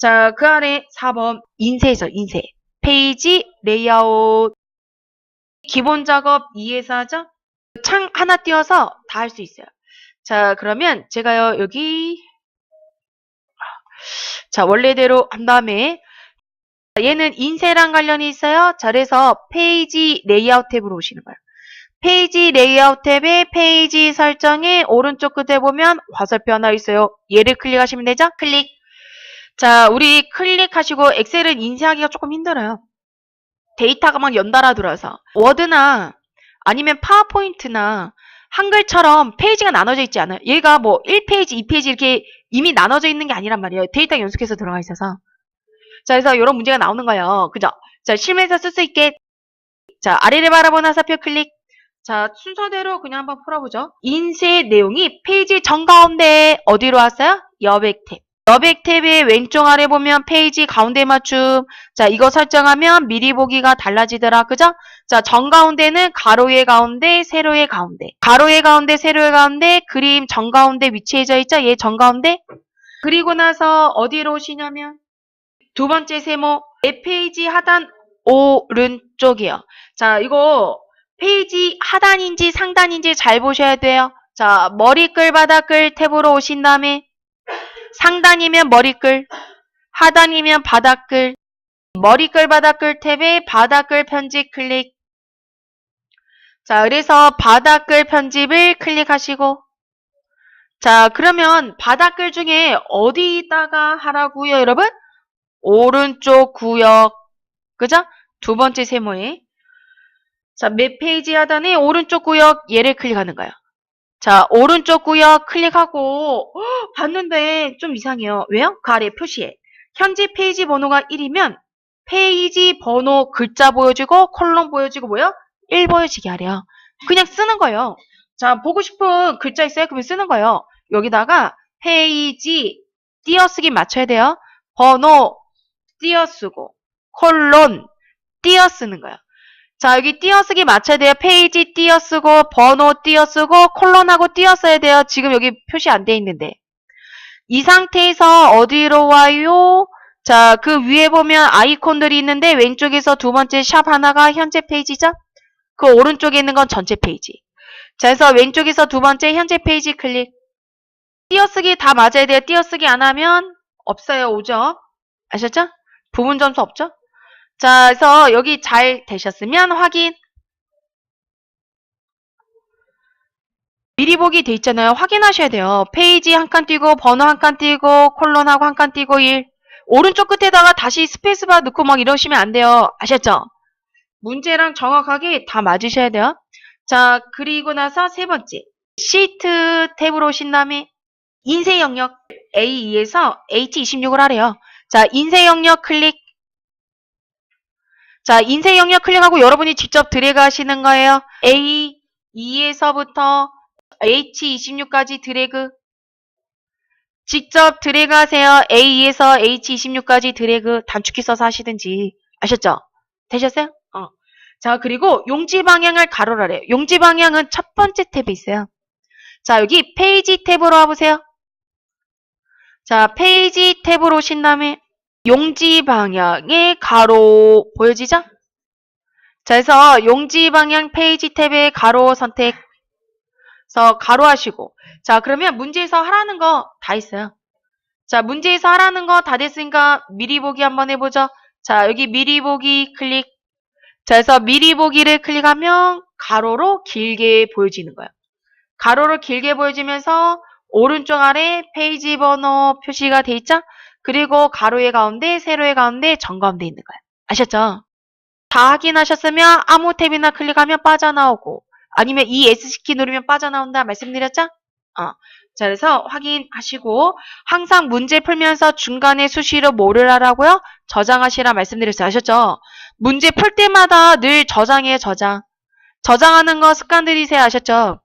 자, 그 아래 4번 인쇄죠, 인쇄. 페이지 레이아웃. 기본 작업 2에서 하죠? 창 하나 띄워서 다 할 수 있어요. 자, 그러면 제가요, 여기. 자, 원래대로 한 다음에. 얘는 인쇄랑 관련이 있어요. 자, 그래서 페이지 레이아웃 탭으로 오시는 거예요. 페이지 레이아웃 탭에 페이지 설정에 오른쪽 끝에 보면 화살표 하나 있어요. 얘를 클릭하시면 되죠? 클릭. 자, 우리 클릭하시고 엑셀은 인쇄하기가 조금 힘들어요. 데이터가 막 연달아 들어서 워드나 아니면 파워포인트나 한글처럼 페이지가 나눠져 있지 않아요. 얘가 뭐 1페이지, 2페이지 이렇게 이미 나눠져 있는 게 아니란 말이에요. 데이터 연속해서 들어가 있어서. 자, 그래서 이런 문제가 나오는 거예요. 그죠? 자, 실무에서 쓸 수 있게. 자, 아래를 바라보는 화살표 클릭. 자, 순서대로 그냥 한번 풀어보죠. 인쇄 내용이 페이지 정 가운데 어디로 왔어요? 여백 탭. 여백 탭의 왼쪽 아래 보면 페이지 가운데 맞춤. 자, 이거 설정하면 미리 보기가 달라지더라. 그죠? 자, 정가운데는 가로의 가운데, 세로의 가운데. 가로의 가운데, 세로의 가운데, 그림 정가운데 위치해져 있죠? 얘 정가운데. 그리고 나서 어디로 오시냐면 두 번째 세모, 내 페이지 하단 오른쪽이요. 자, 이거 페이지 하단인지 상단인지 잘 보셔야 돼요. 자, 머리 끌, 바닥 끌 탭으로 오신 다음에 상단이면 머리끌, 하단이면 바닥끌, 머리끌, 바닥끌 탭에 바닥끌 편집 클릭. 자, 그래서 바닥끌 편집을 클릭하시고 자, 그러면 바닥글 중에 어디다가 하라고요, 여러분? 오른쪽 구역. 그죠? 두 번째 세모에. 자, 몇 페이지 하단에 오른쪽 구역 얘를 클릭하는 거예요. 자, 오른쪽 구역 클릭하고 헉, 봤는데 좀 이상해요. 왜요? 그 아래 표시에 현재 페이지 번호가 1이면 페이지 번호 글자 보여주고 콜럼 보여주고 뭐요? 1 보여지게 하래요. 그냥 쓰는 거예요. 자, 보고 싶은 글자 있어요? 그러면 쓰는 거예요. 여기다가 페이지 띄어쓰기 맞춰야 돼요. 번호 띄어쓰고 콜론 띄어쓰는 거예요. 자, 여기 띄어쓰기 맞춰야 돼요. 페이지 띄어쓰고 번호 띄어쓰고 콜론하고 띄어써야 돼요. 지금 여기 표시 안 돼 있는데. 이 상태에서 어디로 와요? 자, 그 위에 보면 아이콘들이 있는데 왼쪽에서 두 번째 샵 하나가 현재 페이지죠? 그 오른쪽에 있는 건 전체 페이지. 자, 그래서 왼쪽에서 두 번째 현재 페이지 클릭. 띄어쓰기 다 맞아야 돼요. 띄어쓰기 안 하면 없어요. 오죠? 아셨죠? 부분 점수 없죠? 자, 그래서 여기 잘 되셨으면 확인. 미리 보기 돼 있잖아요. 확인하셔야 돼요. 페이지 한 칸 띄고 번호 한 칸 띄고 콜론하고 한 칸 띄고 1. 오른쪽 끝에다가 다시 스페이스바 넣고 막 이러시면 안 돼요. 아셨죠? 문제랑 정확하게 다 맞으셔야 돼요. 자, 그리고 나서 세 번째. 시트 탭으로 오신 다음에 인쇄 영역 A2에서 H26을 하래요. 자, 인쇄 영역 클릭. 자, 인쇄 영역 클릭하고 여러분이 직접 드래그 하시는 거예요. A2에서부터 H26까지 드래그. 직접 드래그 하세요. A2에서 H26까지 드래그 단축키 써서 하시든지. 아셨죠? 되셨어요? 어. 자, 그리고 용지 방향을 가로라래요. 용지 방향은 첫 번째 탭에 있어요. 자, 여기 페이지 탭으로 와보세요. 자, 페이지 탭으로 오신 다음에 용지 방향의 가로 보여지죠? 자, 그래서 용지 방향 페이지 탭의 가로 선택. 그래서 가로 하시고. 자, 그러면 문제에서 하라는 거 다 있어요. 자, 문제에서 하라는 거 다 됐으니까 미리 보기 한번 해보죠. 자, 여기 미리 보기 클릭. 자, 그래서 미리 보기를 클릭하면 가로로 길게 보여지는 거예요. 가로로 길게 보여지면서 오른쪽 아래 페이지 번호 표시가 돼 있죠? 그리고 가로의 가운데, 세로의 가운데, 정가운데 있는 거예요. 아셨죠? 다 확인하셨으면 아무 탭이나 클릭하면 빠져나오고 아니면 이 S키 누르면 빠져나온다 말씀드렸죠? 어. 자, 그래서 확인하시고 항상 문제 풀면서 중간에 수시로 뭐를 하라고요? 저장하시라 말씀드렸어요. 아셨죠? 문제 풀 때마다 늘 저장해요, 저장. 저장하는 거 습관 들이세요. 아셨죠?